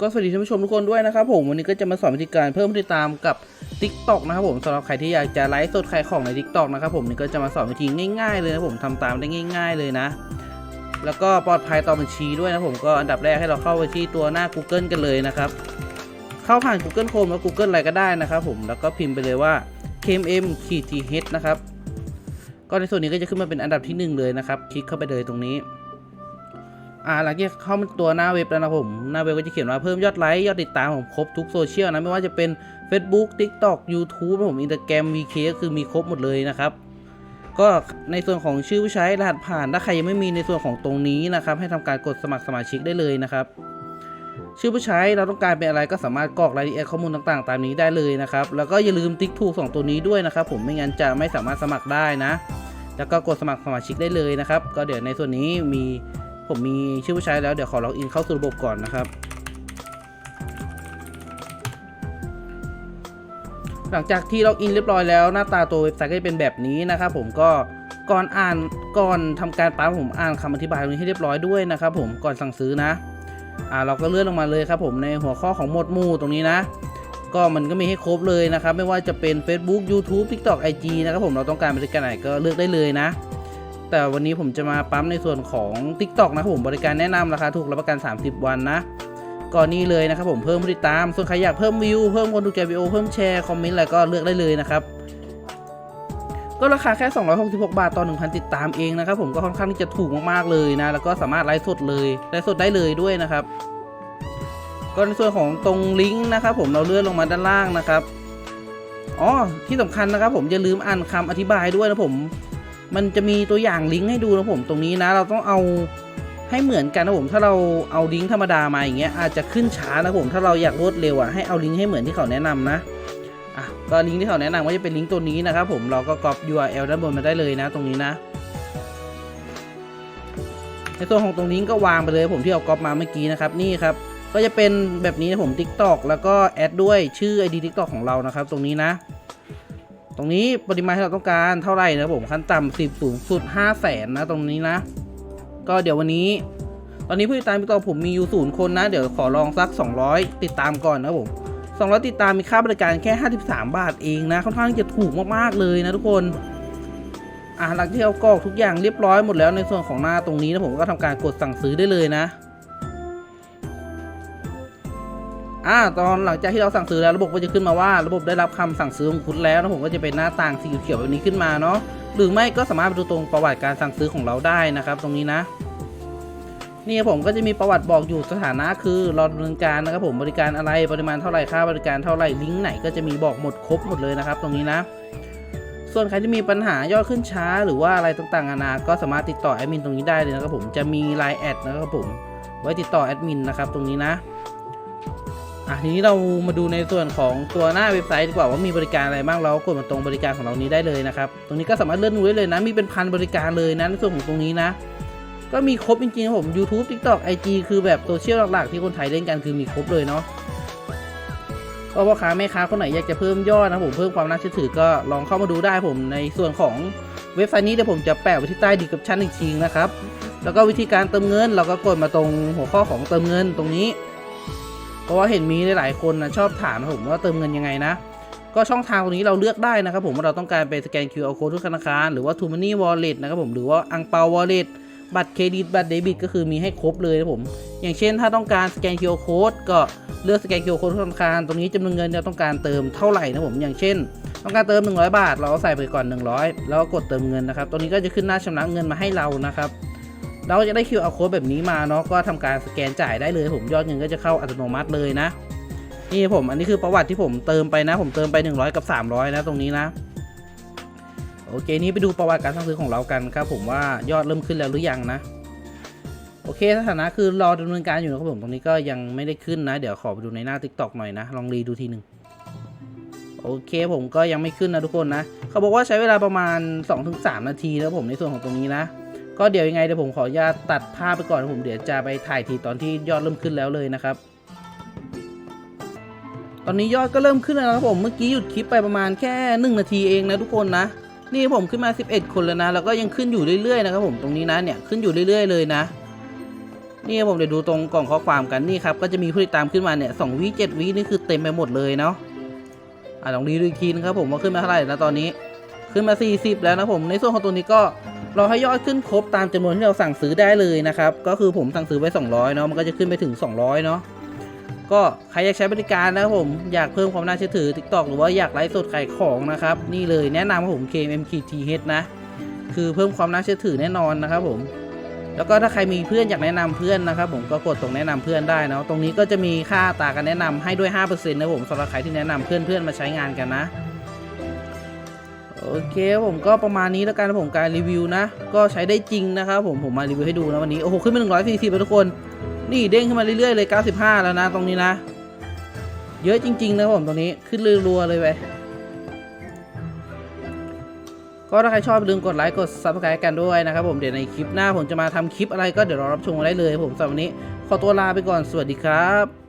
ก็สวัสดีท่านผู้ชมทุกคนด้วยนะครับผมวันนี้ก็จะมาสอนวิธีการเพิ่มผู้ติดตามกับ TikTok นะครับผมสำหรับใครที่อยากจะไลฟ์สดขายของใน TikTok นะครับผมนี่ก็จะมาสอนวิธีง่ายๆเลยนะผมทำตามได้ง่าย ๆเลยนะ แล้วก็ปลอดภัยต่อบัญชีด้วยนะผมก็อันดับแรกให้เราเข้าไปที่ตัวหน้า Google กันเลยนะครับ เข้าผ่าน Google Chrome แล้ว Google อะไรก็ได้นะครับผมแล้วก็พิมพ์ไปเลยว่า KMM th นะครับก็ในส่วนนี้ก็จะขึ้นมาเป็นอันดับที่หนึ่งเลยนะครับ คลิกเข้าไปเลยตรงนี้ อ่าหลังจากเข้ามาตัวหน้าเว็บแล้วนะผม หน้าเว็บก็จะเขียนว่าเพิ่มยอดไลค์ยอดติดตามผมครบทุกโซเชียลนะ ไม่ว่าจะเป็น Facebook TikTok YouTube ผม Instagram VK ก็คือมีครบหมดเลยนะครับ ก็ในส่วนของชื่อผู้ใช้รหัสผ่านถ้าใครยังไม่มีในส่วนของตรงนี้นะครับ ให้ทำการกดสมัครสมาชิกได้เลยนะครับ ชื่อผู้ใช้เราต้องการเป็นอะไรก็สามารถกรอกรายละเอียดข้อมูลต่างๆ ตามนี้ได้เลยนะครับแล้วก็อย่าลืมติ๊กถูกสองตัวนี้ด้วยนะครับ ผมไม่งั้นจะไม่สามารถสมัครได้นะ แล้วก็กดสมัครสมาชิกได้เลยนะครับ ก็เดี๋ยวในส่วนนี้มี ผมมีชื่อผู้ใช้แล้วเดี๋ยวขอล็อกอินเข้าสู่ระบบก่อนนะครับ หลังจากที่ล็อกอินเรียบร้อยแล้วหน้าตาตัวเว็บไซต์ก็จะเป็นแบบนี้นะครับผมก็ก่อนอ่านก่อนทำการปั๊มผมอ่านคำอธิบายตรงนี้ให้เรียบร้อยด้วยนะครับผมก่อนสั่งซื้อนะอ่าเราก็เลื่อนลงมาเลยครับผมในหัวข้อของหมวดหมู่ตรงนี้นะ ก็มันก็มีให้ครบเลยนะครับ ไม่ว่าจะเป็น Facebook YouTube TikTok IG นะครับผมเราต้องการบริการไหนก็เลือกได้เลยนะ แต่วันนี้ผมจะมาปั๊มในส่วนของ TikTok นะครับผมบริการแนะนำราคาถูกรับประกัน 30 วันนะก่อนนี้เลยนะครับผมเพิ่มผู้ติดตาม ส่วนใครอยากเพิ่มวิว เพิ่มคนดูใจวิดีโอเพิ่มแชร์คอมเมนต์อะไรก็เลือกได้เลยนะครับก็ราคาแค่ 266 บาทต่อ 1,000 ติดตามเองนะครับผมก็ค่อนข้างที่จะถูกมากๆเลยนะ แล้วก็สามารถไลฟ์สดเลยไลฟ์สดได้เลยด้วยนะครับ ก็ในส่วนของตรงลิงก์นะครับผมเราเลื่อนลงมาด้านล่างนะครับอ๋อที่สำคัญนะครับผมอย่าลืมอ่านคำอธิบายด้วยนะผม มันจะมีตัวอย่างลิงก์ให้ดูนะผมตรงนี้นะ เราต้องเอาให้เหมือนกันนะผมถ้าเราเอาลิงก์ธรรมดามาอย่างเงี้ยอาจจะขึ้นช้านะผมถ้าเราอยากรวดเร็วอะให้เอาลิงก์ให้เหมือนที่เขาแนะนำนะอะก็ลิงก์ที่เขาแนะนำก็จะเป็นลิงก์ตัวนี้นะครับผมเราก็ก๊อป URL ด้านบนมาได้เลยนะ ตรงนี้นะในส่วนของตรงลิงก์ก็วางไปเลยผมที่เอาก๊อปมาเมื่อกี้นะครับนี่ครับก็จะเป็นแบบนี้นะผม TikTok แล้วก็แอดด้วยชื่อ ID TikTok ของเรานะครับ ตรงนี้นะ ตรงนี้ปริมาณที่เราต้องการเท่าไหร่นะผมขั้นต่ำ10สูงสุด5แสนนะตรงนี้นะ ก็เดี๋ยววันนี้ ตอนนี้ผู้ติดตามตัวผมมีอยู่ศูนย์คนนะ เดี๋ยวขอลองสัก 200 ติดตามก่อนนะผม200 ติดตามมีค่าบริการแค่ 53 บาทเองนะค่อนข้างจะถูกมากๆเลยนะทุกคนอ่าหลังที่เรากรอกทุกอย่างเรียบร้อยหมดแล้วในส่วนของหน้าตรงนี้นะผมก็ทำการกดสั่งซื้อได้เลยนะ อ่าตอนหลังจากที่เราสั่งซื้อแล้วระบบก็จะขึ้นมาว่า ระบบได้รับคำสั่งซื้อของคุณแล้วนะผมก็จะเป็นหน้าต่างสีเขียวแบบนี้ขึ้นมาเนาะหรือไม่ก็สามารถไปดูตรงประวัติการสั่งซื้อของเราได้นะครับ ตรงนี้นะนี่ผมก็จะมีประวัติบอกอยู่สถานะคือรอดำเนินการนะครับผมบริการอะไรปริมาณเท่าไหร่ค่าบริการเท่าไหร่ลิงก์ไหนก็จะมีบอกหมดครบหมดเลยนะครับ ตรงนี้นะ ส่วนใครที่มีปัญหายอดขึ้นช้า หรือว่าอะไรต่างๆนานาก็สามารถติดต่อแอดมินตรงนี้ได้เลยนะครับผมจะมี Line แอดนะครับผมไว้ติดต่อแอดมินนะครับตรงนี้นะ อะทีนี้เรามาดูในส่วนของตัวหน้าเว็บไซต์ดีกว่าว่ามีบริการอะไรบ้างเรากดมาตรงบริการของเรานี้ได้เลยนะครับ ตรงนี้ก็สามารถเลื่อนดูได้เลยนะ มีเป็นพันบริการเลยนะในส่วนของตรงนี้นะ ก็มีครบจริงๆครับผม YouTube TikTok IG คือแบบโซเชียลหลักๆที่คนไทยเล่นกันคือมีครบเลยเนาะก็พ่อค้าแม่ค้าคนไหนอยากจะเพิ่มยอดนะผมเพิ่มความน่าเชื่อถือก็ลองเข้ามาดูได้ผมในส่วนของเว็บไซต์นี้เดี๋ยวผมจะแปะไว้ที่ใต้ดีกับชั้นอีกทีนะครับแล้วก็วิธีการเติมเงิน เราก็กดมาตรงหัวข้อของเติมเงินตรงนี้ เพราะว่าเห็นมีหลายๆคนนะชอบถามนะผมว่าเติมเงินยังไงนะ ก็ช่องทางตรงนี้เราเลือกได้นะครับผมว่าเราต้องการไปสแกน QR code ทุกธนาคารหรือว่า t ู Money Wallet นะครับผมหรือว่าอังเปา Wallet บัตรเครดิตบัตรเดบิตก็คือมีให้ครบเลยนะผม อย่างเช่นถ้าต้องการสแกน QR code ก็เลือกสแกน QR code ทุกธนาคารตรงนี้จำนวนเงินเราต้องการเติมเท่าไหร่นะผมอย่างเช่น ต้องการเติม 100 บาท เราใส่ไปก่อน 100 แล้วก็กดเติมเงินนะครับตรงนี้ก็จะขึ้นหน้าชำระเงินมาให้เรานะครับ เราก็จะได้ QR code แบบนี้มาเนาะก็ทำการสแกนจ่ายได้เลยผมยอดเงินก็จะเข้าอัตโนมัติเลยนะ นี่ผมอันนี้คือประวัติที่ผมเติมไปนะ ผมเติมไป 100 กับ 300 นะตรงนี้นะโอเคนี่ไปดูประวัติการสั่งซื้อของเรากันครับผมว่ายอดเริ่มขึ้นแล้วหรือยังนะโอเคสถานะคือรอดำเนินการอยู่นะครับผมตรงนี้ก็ยังไม่ได้ขึ้นนะ เดี๋ยวขอไปดูในหน้า TikTok หน่อยนะ ลองรีดูทีหนึ่งโอเคผมก็ยังไม่ขึ้นนะทุกคนนะ เขาบอกว่าใช้เวลาประมาณ 2-3 นาทีนะผมในส่วนของตรงนี้นะ ก็เดี๋ยวยังไงเดี๋ยวผมขออนุญาตตัดภาพไปก่อนผมเดี๋ยวจะไปถ่ายทีตอนที่ยอดเริ่มขึ้นแล้วเลยนะครับ ตอนนี้ยอดก็เริ่มขึ้นแล้วนะครับผมเมื่อกี้หยุดคลิปไปประมาณแค่ 1 นาทีเองนะทุกคนนะนี่ผมขึ้นมา 11 คนแล้วนะแล้วก็ยังขึ้นอยู่เรื่อยๆนะครับผมตรงนี้นะเนี่ยขึ้นอยู่เรื่อย ๆ เลยนะนี่ผมเดี๋ยวดูตรงกล่องข้อความกันนี่ครับก็จะมีผู้ติดตามขึ้นมาเนี่ยสองวิเจ็ดวินี่คือเต็มไปหมดเลยเนาะอะลองรีดูอีกทีนะครับผมว่าขึ้นมาเท่าไหร่แล้วตอนนี้ ขึ้นมา 40 แล้วนะผมในส่วนของตัวนี้ก็ รอให้ยอดขึ้นครบตามจำนวนที่เราสั่งซื้อได้เลยนะครับ ก็คือผมสั่งซื้อไว้ 200 เนาะมันก็จะขึ้นไปถึง 200 เนาะก็ใครอยากใช้บริการนะผมอยากเพิ่มความน่าเชื่อถือ TikTok หรือว่าอยากไลฟ์สดขายของนะครับ นี่เลยแนะนำครับผม KMMKTH นะ คือเพิ่มความน่าเชื่อถือแน่นอนนะครับผมแล้วก็ถ้าใครมีเพื่อนอยากแนะนำเพื่อนนะครับ ผมก็กดตรงแนะนำเพื่อนได้เนาะตรงนี้ก็จะมีค่าตาการแนะนำให้ด้วย 5%นะผมสำหรับใครที่แนะนำเพื่อนเพื่อนมาใช้งานกันนะ โอเคผมก็ประมาณนี้แล้วกันผมการรีวิวนะ ก็ใช้ได้จริงนะครับผมผมมารีวิวให้ดูนะวันนี้โอ้โหขึ้นมา140แล้วทุกคน นี่เด้งขึ้นมาเรื่อยๆเลย 95 แล้วนะตรงนี้นะ เยอะจริง ๆ นะครับผมตรงนี้ขึ้นรัวๆเลยไปก็ถ้าใครชอบลืมกดไลค์กด subscribe กันด้วยนะครับผมเดี๋ยวในคลิปหน้าผมจะมาทำคลิปอะไรก็เดี๋ยวรอรับชมได้เลยผมสำหรับวันนี้ขอตัวลาไปก่อนสวัสดีครับ